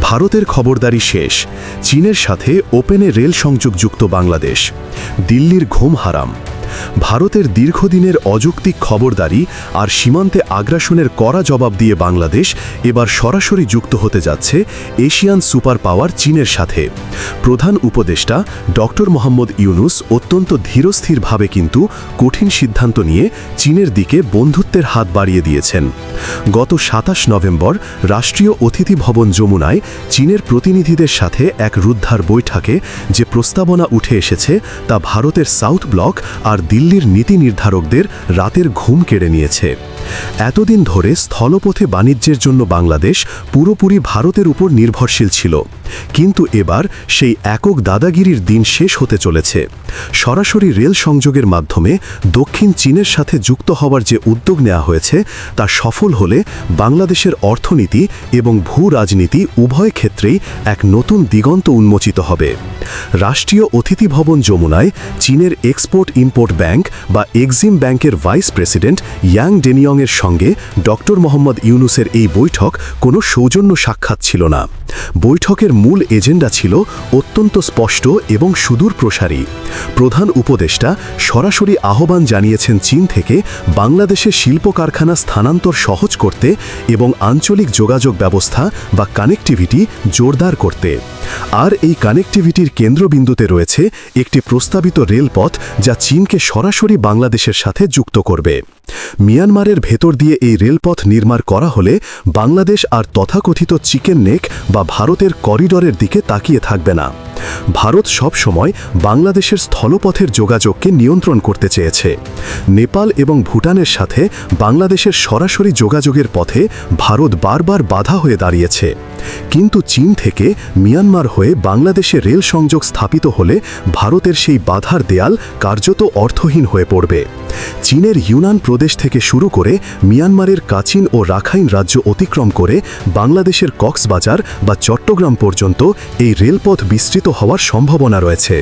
ভারতের খবরদারি শেষ। চীনের সাথে ওপেনে রেল সংযোগ যুক্ত বাংলাদেশ। দিল্লির ঘুম হারাম। ভারতের দীর্ঘদিনের অযৌক্তিক খবরদারি আর সীমান্তে আগ্রাসনের কড়া জবাব দিয়ে বাংলাদেশ এবার সরাসরি যুক্ত হতে যাচ্ছে এশিয়ান সুপার পাওয়ার চীনের সাথে। প্রধান উপদেষ্টা ডক্টর মোহাম্মদ ইউনুস অত্যন্ত ধীরস্থিরভাবে কিন্তু কঠিন সিদ্ধান্ত নিয়ে চীনের দিকে বন্ধুত্বের হাত বাড়িয়ে দিয়েছেন। গত সাতাশ নভেম্বর রাষ্ট্রীয় অতিথি ভবন যমুনায় চীনের প্রতিনিধিদের সাথে এক রুদ্ধার বৈঠকে যে প্রস্তাবনা উঠে এসেছে তা ভারতের সাউথ ব্লক আর দিল্লির নীতি নির্ধারকদের রাতের ঘুম কেড়ে নিয়েছে। এতদিন ধরে স্থলপথে বাণিজ্যের জন্য বাংলাদেশ পুরোপুরি ভারতের উপর নির্ভরশীল ছিল। কিন্তু এবার সেই একক দাদাগিরির দিন শেষ হতে চলেছে। সরাসরি রেল সংযোগের মাধ্যমে দক্ষিণ চীনের সাথে যুক্ত হওয়ার যে উদ্যোগ নেওয়া হয়েছে, তা সফল হলে বাংলাদেশের অর্থনীতি এবং ভূ রাজনীতি উভয় ক্ষেত্রেই এক নতুন দিগন্ত উন্মোচিত হবে। রাষ্ট্রীয় অতিথি ভবন যমুনায় চীনের এক্সপোর্ট ইম্পোর্ট ব্যাংক বা এক্সিম ব্যাংকের ভাইস প্রেসিডেন্ট ইয়াং ডেনিয়ংয়ের সঙ্গে ডক্টর মোহাম্মদ ইউনুসের এই বৈঠক কোনো সৌজন্য সাক্ষাৎ ছিল না। বৈঠকের মূল এজেন্ডা ছিল অত্যন্ত স্পষ্ট এবং সুদূর প্রসারী। প্রধান উপদেষ্টা সরাসরি আহ্বান জানিয়েছেন চীন থেকে বাংলাদেশে শিল্প কারখানা স্থানান্তর সহজ করতে এবং আঞ্চলিক যোগাযোগ ব্যবস্থা বা কানেক্টিভিটি জোরদার করতে। আর এই কানেক্টিভিটির কেন্দ্রবিন্দুতে রয়েছে একটি প্রস্তাবিত রেলপথ যা চীনকে সরাসরি বাংলাদেশের সাথে যুক্ত করবে। মিয়ানমারের ভেতর দিয়ে এই রেলপথ নির্মাণ করা হলে বাংলাদেশ আর তথাকথিত চিকেন নেক বা ভারতের করিডরের দিকে তাকিয়ে থাকবে না। ভারত সব সময় বাংলাদেশের স্থলপথের যোগাযোগকে নিয়ন্ত্রণ করতে চেয়েছে। নেপাল এবং ভুটানের সাথে বাংলাদেশের সরাসরি যোগাযোগের পথে ভারত বারবার বাধা হয়ে দাঁড়িয়েছে। কিন্তু চীন থেকে মিয়ানমার হয়ে বাংলাদেশে রেল সংযোগ স্থাপিত হলে ভারতের সেই বাধার দেয়াল কার্যত অর্থহীন হয়ে পড়বে। চীনের ইউনান প্রদেশ থেকে শুরু করে মিয়ানমারের কাচিন ও রাখাইন রাজ্য অতিক্রম করে বাংলাদেশের কক্সবাজার বা চট্টগ্রাম পর্যন্ত এই রেলপথ বিস্তৃত হওয়ার সম্ভাবনা রয়েছে।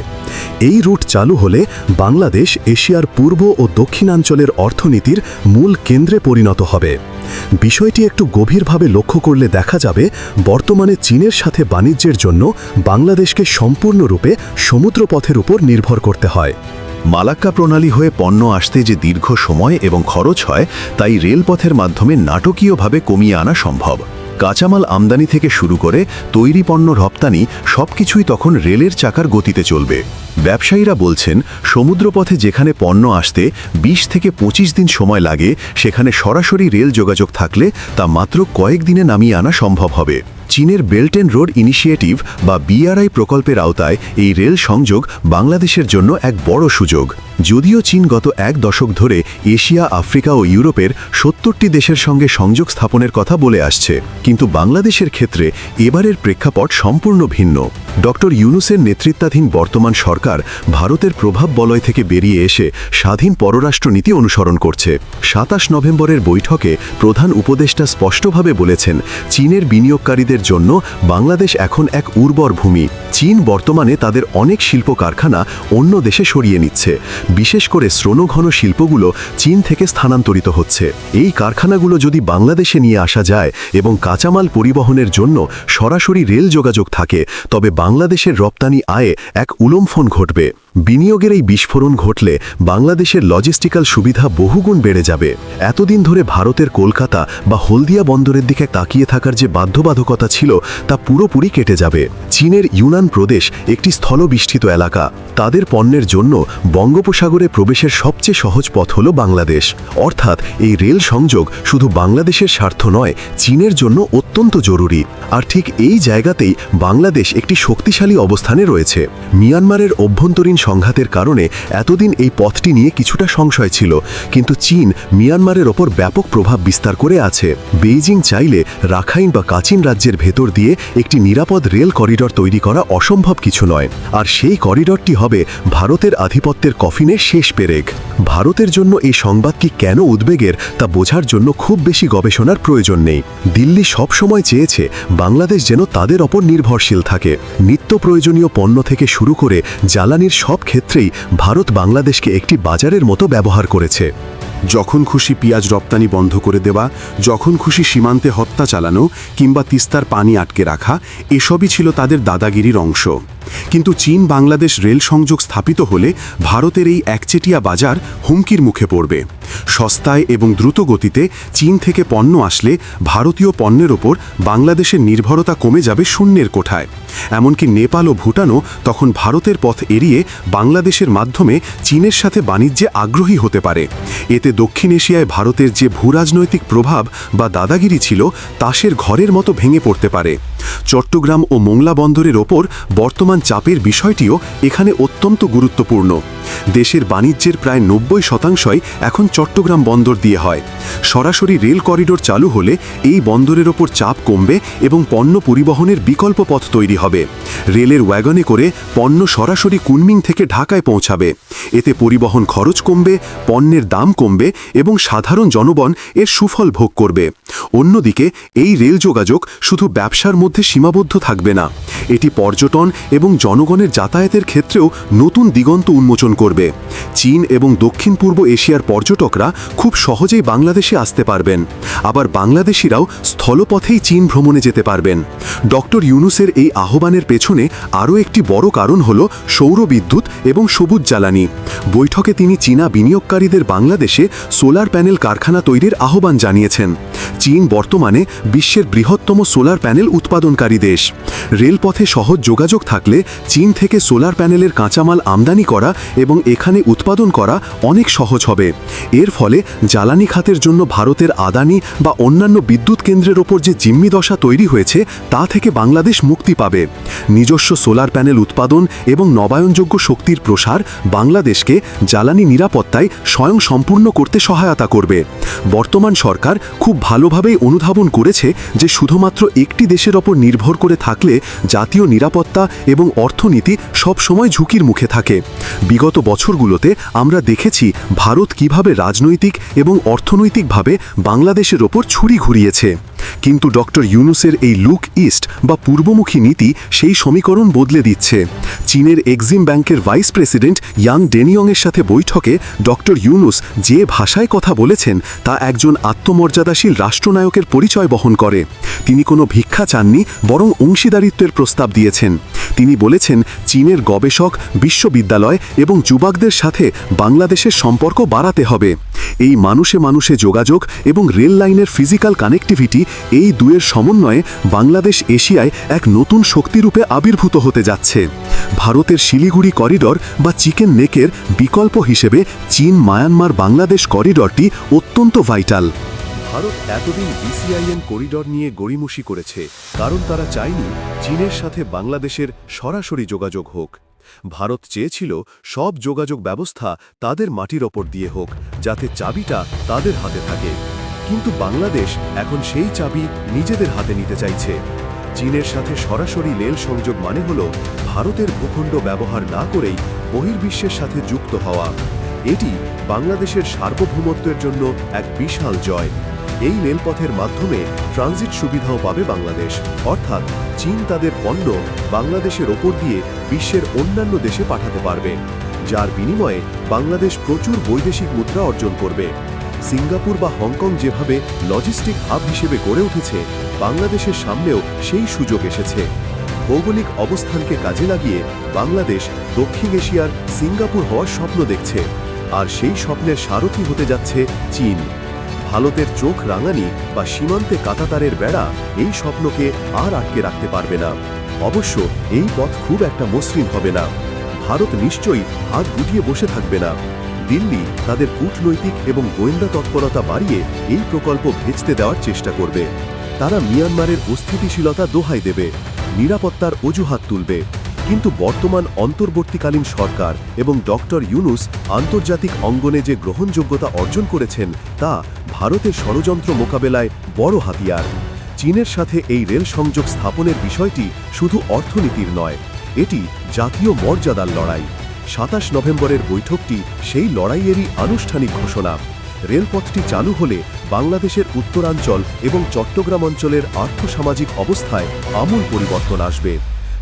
এই রুট চালু হলে বাংলাদেশ এশিয়ার পূর্ব ও দক্ষিণাঞ্চলের অর্থনীতির মূল কেন্দ্রে পরিণত হবে। বিষয়টি একটু গভীরভাবে লক্ষ্য করলে দেখা যাবে, বর্তমানে চীনের সাথে বাণিজ্যের জন্য বাংলাদেশকে সম্পূর্ণরূপে সমুদ্রপথের উপর নির্ভর করতে হয়। মালাক্কা প্রণালী হয়ে পণ্য আসতে যে দীর্ঘ সময় এবং খরচ হয়, তাই রেলপথের মাধ্যমে নাটকীয়ভাবে কমিয়ে আনা সম্ভব। কাঁচামাল আমদানি থেকে শুরু করে তৈরি পণ্য রপ্তানি, সবকিছুই তখন রেলের চাকার গতিতে চলবে। ব্যবসায়ীরা বলছেন, সমুদ্রপথে যেখানে পণ্য আসতে ২০ থেকে ২৫ দিন সময় লাগে, সেখানে সরাসরি রেল যোগাযোগ থাকলে তা মাত্র কয়েক দিনে নামিয়ে আনা সম্ভব হবে। চীনের বেল্ট অ্যান্ড রোড ইনিশিয়েটিভ বা বিআরআই প্রকল্পের আওতায় এই রেল সংযোগ বাংলাদেশের জন্য এক বড় সুযোগ। যদিও চীন গত এক দশক ধরে এশিয়া, আফ্রিকা ও ইউরোপের সত্তরটি দেশের সঙ্গে সংযোগ স্থাপনের কথা বলে আসছে। কিন্তু বাংলাদেশের ক্ষেত্রে এবারের প্রেক্ষাপট সম্পূর্ণ ভিন্ন। ডক্টর ইউনুসের নেতৃত্বাধীন বর্তমান সরকার ভারতের প্রভাব বলয় থেকে বেরিয়ে এসে স্বাধীন পররাষ্ট্রনীতি অনুসরণ করছে। সাতাশ নভেম্বরের বৈঠকে প্রধান উপদেষ্টা স্পষ্টভাবে বলেছেন, চীনের বিনিয়োগকারীদের জন্য বাংলাদেশ এখন এক উর্বর ভূমি। চীন বর্তমানে তাদের অনেক শিল্প কারখানা অন্য দেশে সরিয়ে নিচ্ছে। বিশেষ করে শ্রণঘন শিল্পগুলো চীন থেকে স্থানান্তরিত হচ্ছে। এই কারখানাগুলো যদি বাংলাদেশে নিয়ে আসা যায় এবং কাঁচামাল পরিবহনের জন্য সরাসরি রেল যোগাযোগ থাকে, তবে বাংলাদেশের রপ্তানি আয়ে এক উলম্ফন ঘটবে। বিনিয়োগের এই বিস্ফোরণ ঘটলে বাংলাদেশের লজিস্টিক্যাল সুবিধা বহুগুণ বেড়ে যাবে। এতদিন ধরে ভারতের কলকাতা বা হলদিয়া বন্দরের দিকে তাকিয়ে থাকার যে বাধ্যবাধকতা ছিল, তা পুরোপুরি কেটে যাবে। চীনের ইউনান প্রদেশ একটি স্থলবিষ্ঠিত এলাকা। তাদের পণ্যের জন্য বঙ্গোপসাগরে প্রবেশের সবচেয়ে সহজ পথ হল বাংলাদেশ। অর্থাৎ এই রেল সংযোগ শুধু বাংলাদেশের স্বার্থ নয়, চীনের জন্য অত্যন্ত জরুরি। আর ঠিক এই জায়গাতেই বাংলাদেশ একটি শক্তিশালী অবস্থানে রয়েছে। মিয়ানমারের অভ্যন্তরীণ সংঘাতের কারণে এতদিন এই পথটি নিয়ে কিছুটা সংশয় ছিল। কিন্তু চীন মিয়ানমারের ওপর ব্যাপক প্রভাব বিস্তার করে আছে। বেইজিং চাইলে রাখাইন বা কাচিন রাজ্যের ভেতর দিয়ে একটি নিরাপদ রেল করিডর তৈরি করা অসম্ভব কিছু নয়। আর সেই করিডরটি হবে ভারতের আধিপত্যের কফিনে শেষ পেরেক। ভারতের জন্য এই সংবাদ কি কেন উদ্বেগের তা বোঝার জন্য খুব বেশি গবেষণার প্রয়োজন নেই। দিল্লি সবসময় চেয়েছে বাংলাদেশ যেন তাদের ওপর নির্ভরশীল থাকে। নিত্য প্রয়োজনীয় পণ্য থেকে শুরু করে জ্বালানির সব ক্ষেত্রেই ভারত বাংলাদেশকে একটি বাজারের মতো ব্যবহার করেছে। যখন খুশি পেঁয়াজ রপ্তানি বন্ধ করে দেওয়া, যখন খুশি সীমান্তে হত্যা চালানো কিংবা তিস্তার পানি আটকে রাখা, এসবই ছিল তাদের দাদাগিরির অংশ। কিন্তু চীন বাংলাদেশ রেল সংযোগ স্থাপিত হলে ভারতের এই একচেটিয়া বাজার হুমকির মুখে পড়বে। সস্তায় এবং দ্রুত গতিতে চীন থেকে পণ্য আসলে ভারতীয় পণ্যের ওপর বাংলাদেশের নির্ভরতা কমে যাবে শূন্যের কোঠায়। এমনকি নেপাল ও ভুটানও তখন ভারতের পথ এড়িয়ে বাংলাদেশের মাধ্যমে চীনের সাথে বাণিজ্যে আগ্রহী হতে পারে। এতে দক্ষিণ এশিয়ায় ভারতের যে ভূরাজনৈতিক প্রভাব বা দাদাগিরি ছিল তাসের ঘরের মতো ভেঙে পড়তে পারে। চট্টগ্রাম ও মোংলা বন্দরের ওপর বর্তমান চাপের বিষয়টিও এখানে অত্যন্ত গুরুত্বপূর্ণ। দেশের বাণিজ্যের প্রায় নব্বই শতাংশই এখন চট্টগ্রাম বন্দর দিয়ে হয়। সরাসরি রেল করিডোর চালু হলে এই বন্দরের ওপর চাপ কমবে এবং পণ্য পরিবহনের বিকল্প পথ তৈরি হবে। রেলের ওয়াগনে করে পণ্য সরাসরি কুনমিং থেকে ঢাকায় পৌঁছাবে। এতে পরিবহন খরচ কমবে, পণ্যের দাম কমবে এবং সাধারণ জনগণ এর সুফল ভোগ করবে। অন্যদিকে এই রেল যোগাযোগ শুধু ব্যবসার মধ্যে সীমাবদ্ধ থাকবে না। এটি পর্যটন এবং জনগণের যাতায়াতের ক্ষেত্রেও নতুন দিগন্ত উন্মোচন করবে। চীন এবং দক্ষিণ পূর্ব এশিয়ার পর্যটকরা খুব সহজেই বাংলাদেশে আসতে পারবেন। আবার বাংলাদেশিরাও স্থলপথেই চীন ভ্রমণে যেতে পারবেন। ডক্টর ইউনুসের এই আহ্বানের পেছনে আরও একটি বড় কারণ হল সৌরবিদ্যুৎ এবং সবুজ জ্বালানি। বৈঠকে তিনি চীনা বিনিয়োগকারীদের বাংলাদেশে সোলার প্যানেল কারখানা তৈরির আহ্বান জানিয়েছেন। চীন বর্তমানে বিশ্বের বৃহত্তম সোলার প্যানেল উৎপাদনকারী দেশ। রেলপথে সহজ যোগাযোগ থাকলে চীন থেকে সোলার প্যানেলের কাঁচামাল আমদানি করা এবং এখানে উৎপাদন করা অনেক সহজ হবে। এর ফলে জ্বালানি খাতের জন্য ভারতের আদানি বা অন্যান্য বিদ্যুৎ কেন্দ্রের ওপর যে জিম্মি দশা তৈরি হয়েছে, তা থেকে বাংলাদেশ মুক্তি পাবে। নিজস্ব সোলার প্যানেল উৎপাদন এবং নবায়নযোগ্য শক্তির প্রসার বাংলাদেশকে জ্বালানি নিরাপত্তায় স্বয়ং সম্পূর্ণ করতে সহায়তা করবে। বর্তমান সরকার খুব ভালোভাবেই অনুধাবন করেছে যে শুধুমাত্র একটি দেশের ওপর নির্ভর করে থাকলে জাতীয় নিরাপত্তা এবং অর্থনীতি সবসময় ঝুঁকির মুখে থাকে। বিগত বছরগুলোতে আমরা দেখেছি ভারত কীভাবে রাজনৈতিক এবং অর্থনৈতিকভাবে বাংলাদেশের ওপর ছুরি ঘুরিয়েছে। কিন্তু ডক্টর ইউনুসের এই লুক ইস্ট বা পূর্বমুখী নীতি সেই সমীকরণ বদলে দিচ্ছে। চীনের এক্সিম ব্যাংকের ভাইস প্রেসিডেন্ট ইয়াং ডেনিয়ংয়ের সাথে বৈঠকে ডক্টর ইউনুস যে ভাষায় কথা বলেছেন তা একজন আত্মমর্যাদাশীল রাষ্ট্রনায়কের পরিচয় বহন করে। তিনি কোনো ভিক্ষা চাননি, বরং অংশীদারিত্বের প্রস্তাব দিয়েছেন। তিনি বলেছেন, চীনের গবেষক, বিশ্ববিদ্যালয় এবং যুবকদের সাথে বাংলাদেশের সম্পর্ক বাড়াতে হবে। এই মানুষে মানুষে যোগাযোগ এবং রেল লাইনের ফিজিক্যাল কানেক্টিভিটি এই দুয়ের সমন্বয়ে বাংলাদেশ এশিয়ায় এক নতুন শক্তিরূপে আবির্ভূত হতে যাচ্ছে। ভারতের শিলিগুড়ি করিডর বা চিকেন নেকের বিকল্প হিসেবে চীন, মায়ানমার, বাংলাদেশ করিডরটি অত্যন্ত ভাইটাল। ভারত এতদিন বিসিআইএন করিডর নিয়ে গড়িমসি করেছে, কারণ তারা চায়নি চীনের সাথে বাংলাদেশের সরাসরি যোগাযোগ হোক। ভারত চেয়েছিল সব যোগাযোগ ব্যবস্থা তাদের মাটির ওপর দিয়ে হোক, যাতে চাবিটা তাদের হাতে থাকে। কিন্তু বাংলাদেশ এখন সেই চাবি নিজেদের হাতে নিতে চাইছে। চীনের সাথে সরাসরি রেল সংযোগ মানে হল ভারতের ভূখণ্ড ব্যবহার না করেই বহির্বিশ্বের সাথে যুক্ত হওয়া। এটি বাংলাদেশের সার্বভৌমত্বের জন্য এক বিশাল জয়। এই রেলপথের মাধ্যমে ট্রানজিট সুবিধাও পাবে বাংলাদেশ। অর্থাৎ চীন তাদের পণ্য বাংলাদেশের ওপর দিয়ে বিশ্বের অন্যান্য দেশে পাঠাতে পারবে, যার বিনিময়ে বাংলাদেশ প্রচুর বৈদেশিক মুদ্রা অর্জন করবে। সিঙ্গাপুর বা হংকং যেভাবে লজিস্টিক হাব হিসেবে গড়ে উঠেছে, বাংলাদেশের সামনেও সেই সুযোগ এসেছে। ভৌগোলিক অবস্থানকে কাজে লাগিয়ে বাংলাদেশ দক্ষিণ এশিয়ার সিঙ্গাপুর হওয়ার স্বপ্ন দেখছে, আর সেই স্বপ্নের সারথি হতে যাচ্ছে চীন। ভারতের চোখ রাঙানি বা সীমান্তে কাতাতারের বেড়া এই স্বপ্নকে আর আটকে রাখতে পারবে না। অবশ্য এই পথ খুব একটা মসৃণ হবে না। ভারত নিশ্চয়ই হাত গুটিয়ে বসে থাকবে না। দিল্লি তাদের কূটনৈতিক এবং গোয়েন্দা তৎপরতা বাড়িয়ে এই প্রকল্প ভেজতে দেওয়ার চেষ্টা করবে। তারা মিয়ানমারের অস্থিতিশীলতা দোহাই দেবে। নিরাপত্তার অজুহাত তুলবে। কিন্তু বর্তমান অন্তর্বর্তীকালীন সরকার এবং ডক্টর ইউনুস আন্তর্জাতিক অঙ্গনে যে গ্রহণযোগ্যতা অর্জন করেছেন, তা ভারতের ষড়যন্ত্র মোকাবেলায় বড় হাতিয়ার। চীনের সাথে এই রেল সংযোগ স্থাপনের বিষয়টি শুধু অর্থনীতির নয়, এটি জাতীয় মর্যাদার লড়াই। সাতাশ নভেম্বরের বৈঠকটি সেই লড়াইয়েরই আনুষ্ঠানিক ঘোষণা। রেলপথটি চালু হলে বাংলাদেশের উত্তরাঞ্চল এবং চট্টগ্রাম অঞ্চলের আর্থসামাজিক অবস্থায় আমূল পরিবর্তন আসবে।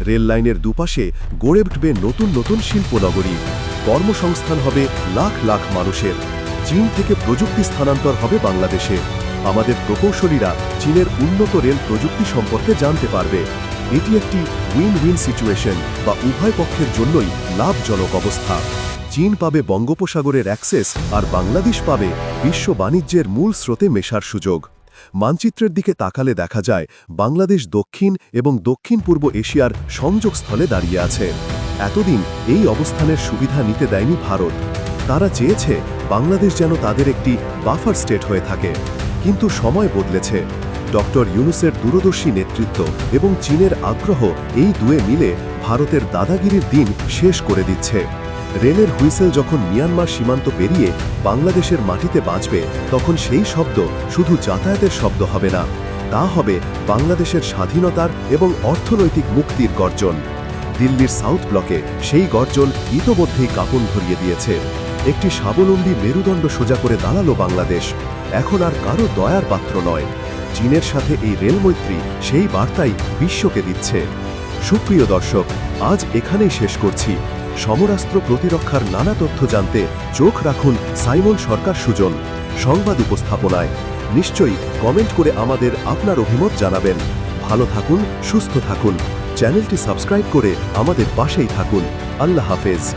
রেল লাইনের দুপাশে গড়ে উঠবে নতুন নতুন শিল্পনগরী। কর্মসংস্থান হবে লাখ লাখ মানুষের। চীন থেকে প্রযুক্তি স্থানান্তর হবে বাংলাদেশে। আমাদের প্রকৌশলীরা চীনের উন্নত রেল প্রযুক্তি সম্পর্কে জানতে পারবে। এটি একটি উইন উইন সিচুয়েশন বা উভয় পক্ষের জন্যই লাভজনক অবস্থা। চীন পাবে বঙ্গোপসাগরের অ্যাক্সেস আর বাংলাদেশ পাবে বিশ্ব বাণিজ্যের মূল স্রোতে মেশার সুযোগ। মানচিত্রের দিকে তাকালে দেখা যায়, বাংলাদেশ দক্ষিণ এবং দক্ষিণ পূর্ব এশিয়ার সংযোগস্থলে দাঁড়িয়ে আছে। এতদিন এই অবস্থানের সুবিধা নিতে দেয়নি ভারত। তারা চেয়েছে, বাংলাদেশ যেন তাদের একটি বাফার স্টেট হয়ে থাকে। কিন্তু সময় বদলেছে। ডক্টর ইউনুসের দূরদর্শী নেতৃত্ব এবং চীনের আগ্রহ এই দুয়ে মিলে ভারতের দাদাগিরির দিন শেষ করে দিচ্ছে। রেলের হুইসেল যখন মিয়ানমার সীমান্ত পেরিয়ে বাংলাদেশের মাটিতে বাঁচবে, তখন সেই শব্দ শুধু যাতায়াতের শব্দ হবে না, তা হবে বাংলাদেশের স্বাধীনতার এবং অর্থনৈতিক মুক্তির গর্জন। দিল্লির সাউথ ব্লকে সেই গর্জন ইতোমধ্যেই কাপন ধরিয়ে দিয়েছে। একটি স্বাবলম্বী মেরুদণ্ড সোজা করে দাঁড়াল বাংলাদেশ। এখন আর কারও দয়ার পাত্র নয়। চীনের সাথে এই রেলমৈত্রী সেই বার্তাই বিশ্বকে দিচ্ছে। সুপ্রিয় দর্শক, আজ এখানেই শেষ করছি। সমরাস্ত্র প্রতিরক্ষার নানা তথ্য জানতে চোখ রাখুন সাইমন সরকার সুজন। সংবাদ উপস্থাপনায়। নিশ্চয়ই কমেন্ট করে আমাদের আপনার অভিমত জানাবেন। ভালো থাকুন, সুস্থ থাকুন। চ্যানেলটি সাবস্ক্রাইব করে আমাদের পাশেই থাকুন। আল্লাহ হাফেজ।